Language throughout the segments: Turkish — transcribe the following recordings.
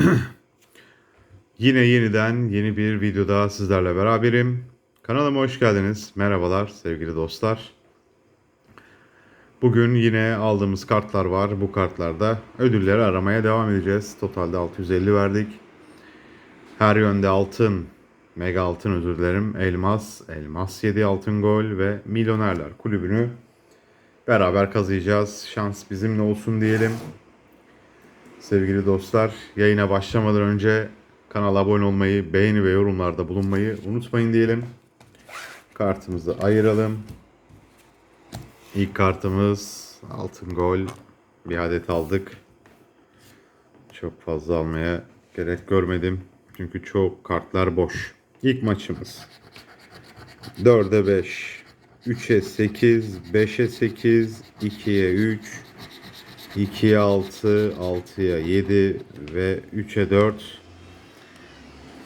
Yine yeniden yeni bir videoda sizlerle beraberim. Kanalıma hoş geldiniz. Merhabalar sevgili dostlar. Bugün yine aldığımız kartlar var. Bu kartlarda ödülleri aramaya devam edeceğiz. Totalde 650 verdik. Her yönde altın, mega altın özür dilerim. Elmas, elmas 7 altın gol ve milyonerler kulübünü beraber kazıyacağız. Şans bizimle olsun diyelim. Sevgili dostlar, yayına başlamadan önce kanala abone olmayı, beğeni ve yorumlarda bulunmayı unutmayın diyelim. Kartımızı ayıralım. İlk kartımız altın gol. Bir adet aldık. Çok fazla almaya gerek görmedim. Çünkü çok kartlar boş. İlk maçımız. 4'e 5, 3'e 8, 5'e 8, 2'ye 3, 2'ye 6, 6'ya 7 ve 3'e 4.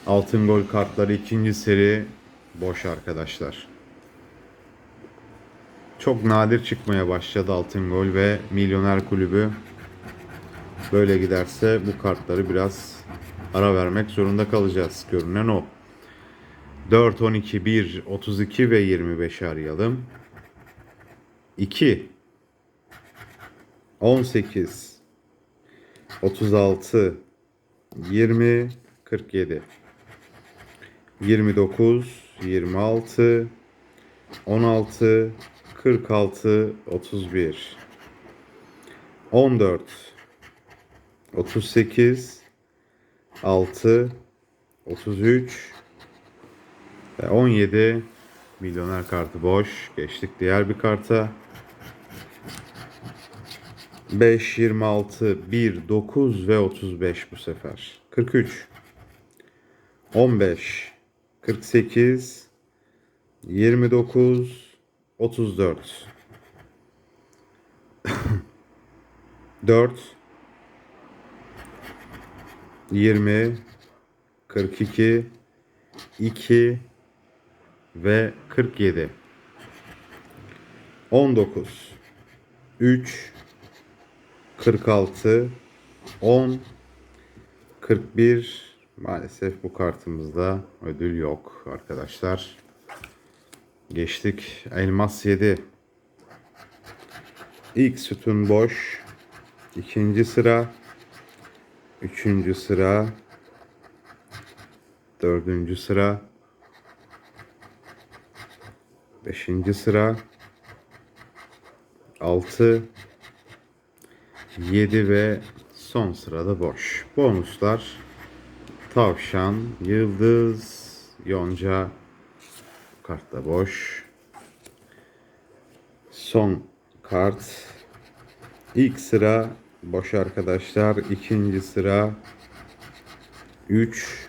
Altın gol kartları ikinci seri boş arkadaşlar. Çok nadir çıkmaya başladı altın gol ve milyoner kulübü. Böyle giderse bu kartları biraz ara vermek zorunda kalacağız. Görünen o. 4, 12, 1, 32 ve 25 arayalım. 2, 18, 36, 20, 47, 29, 26, 16, 46, 31, 14, 38, 6, 33 ve 17 milyoner kartı boş. Geçtik diğer bir karta. 5, 26, 1, 9 ve 35 bu sefer. 43, 15, 48, 29, 34, 4, 20, 42, 2 ve 47. 19, 3, 46, 10, 41. Maalesef bu kartımızda ödül yok arkadaşlar. Geçtik. Elmas 7. İlk sütun boş. İkinci sıra. Üçüncü sıra. Dördüncü sıra. Beşinci sıra. Altı. 7 ve son sırada boş. Bonuslar tavşan, yıldız, yonca kart da boş. Son kart. İlk sıra boş arkadaşlar. İkinci sıra 3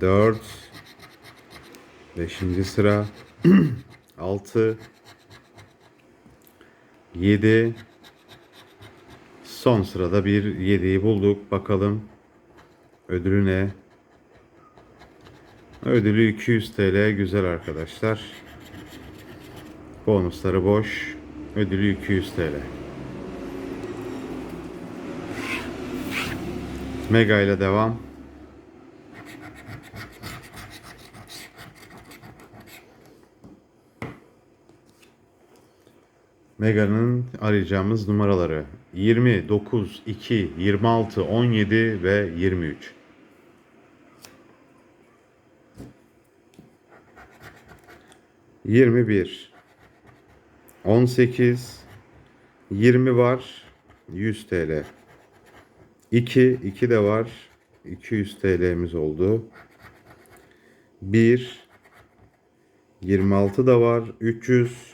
4 Beşinci sıra 6 7 Son sırada bir 7'yi bulduk. Bakalım ödülü ne? Ödülü 200 TL. Güzel arkadaşlar. Bonusları boş. Ödülü 200 TL. Mega ile devam. Mega'nın arayacağımız numaraları 20, 9, 2, 26, 17 ve 23. Yirmi bir, on sekiz, yirmi var, yüz TL. İki, iki de var, iki yüz TL'miz oldu. Bir, yirmi altı da var, üç yüz,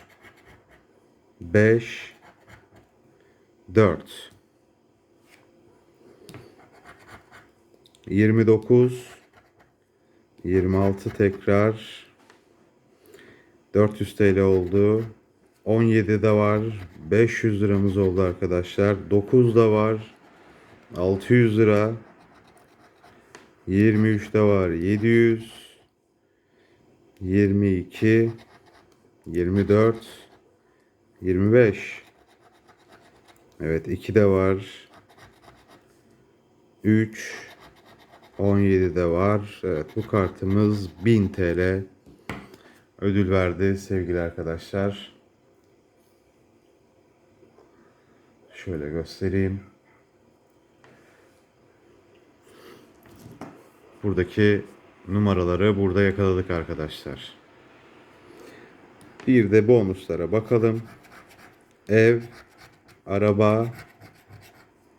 5 4 29 26 tekrar 400 TL oldu. 17 de var. 500 liramız oldu arkadaşlar. 9 da var. 600 lira. 23 de var. 700 22 24 25. Evet 2 de var. 3 17 de var. Evet bu kartımız 1000 TL ödül verdi sevgili arkadaşlar. Şöyle göstereyim. Buradaki numaraları burada yakaladık arkadaşlar. Bir de bonuslara bakalım. Ev, araba,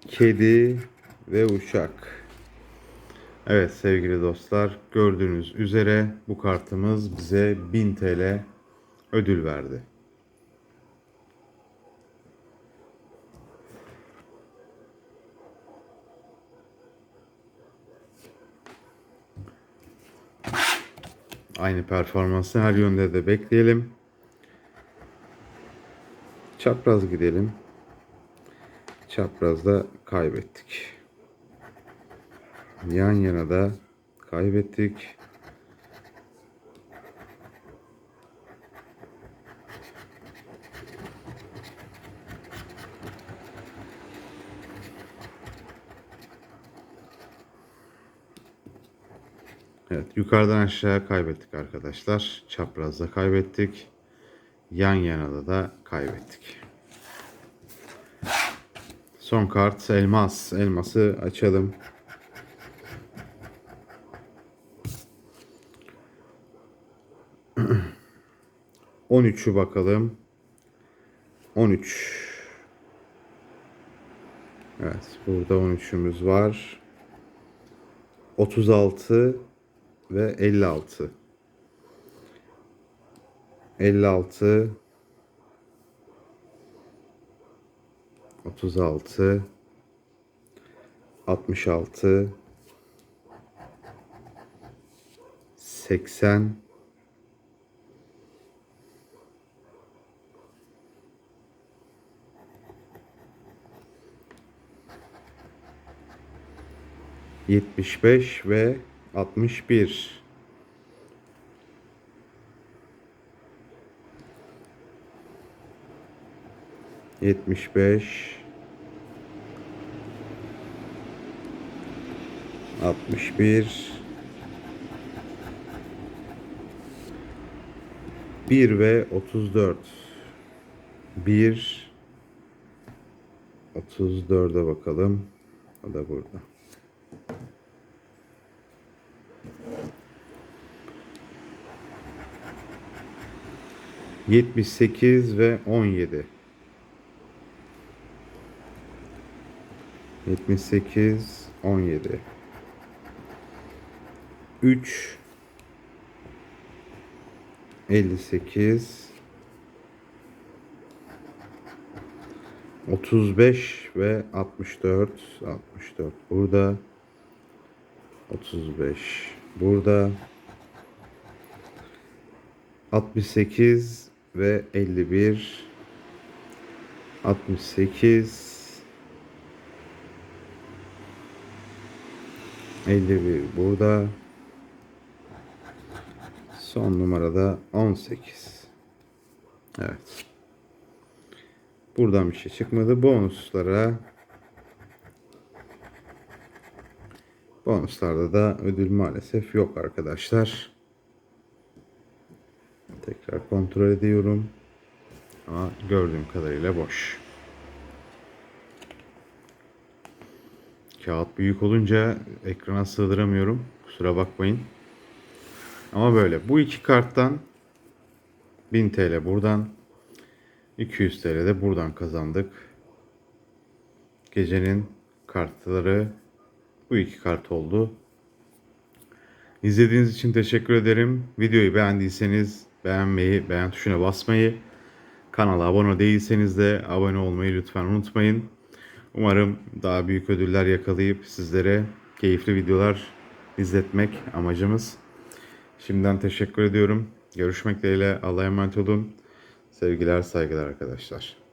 kedi ve uçak. Evet sevgili dostlar gördüğünüz üzere bu kartımız bize 1000 TL ödül verdi. Aynı performansı her yönde de bekleyelim. Çapraz gidelim. Çaprazda kaybettik. Yan yana da kaybettik. Evet, yukarıdan aşağıya kaybettik arkadaşlar. Çaprazda kaybettik. Yan yana da kaybettik. Son kart elmas. Elması açalım. On üçü bakalım. On üç. Evet, burada on üçümüz var. Otuz altı ve 56. 56 36 66 80 75 ve 61 75 61 1 ve 34 1 34'e bakalım. O da burada. Yetmiş sekiz ve on yedi. Yetmiş sekiz, on yedi. Üç, elli sekiz, otuz beş ve altmış dört. Altmış dört burada. Otuz beş burada. 68 ve 51 68 51 burada. Son numarada 18 evet. Buradan bir şey çıkmadı. Bonuslara. Bonuslarda da ödül maalesef yok arkadaşlar. Tekrar kontrol ediyorum. Ama gördüğüm kadarıyla boş. Kağıt büyük olunca ekrana sığdıramıyorum. Kusura bakmayın. Ama böyle. Bu iki karttan 1000 TL buradan 200 TL de buradan kazandık. Gecenin kartları bu iki kart oldu. İzlediğiniz için teşekkür ederim. Videoyu beğendiyseniz beğenmeyi, beğen tuşuna basmayı, kanala abone değilseniz de abone olmayı lütfen unutmayın. Umarım daha büyük ödüller yakalayıp sizlere keyifli videolar izletmek amacımız. Şimdiden teşekkür ediyorum. Görüşmek dileğiyle Allah'a emanet olun. Sevgiler, saygılar arkadaşlar.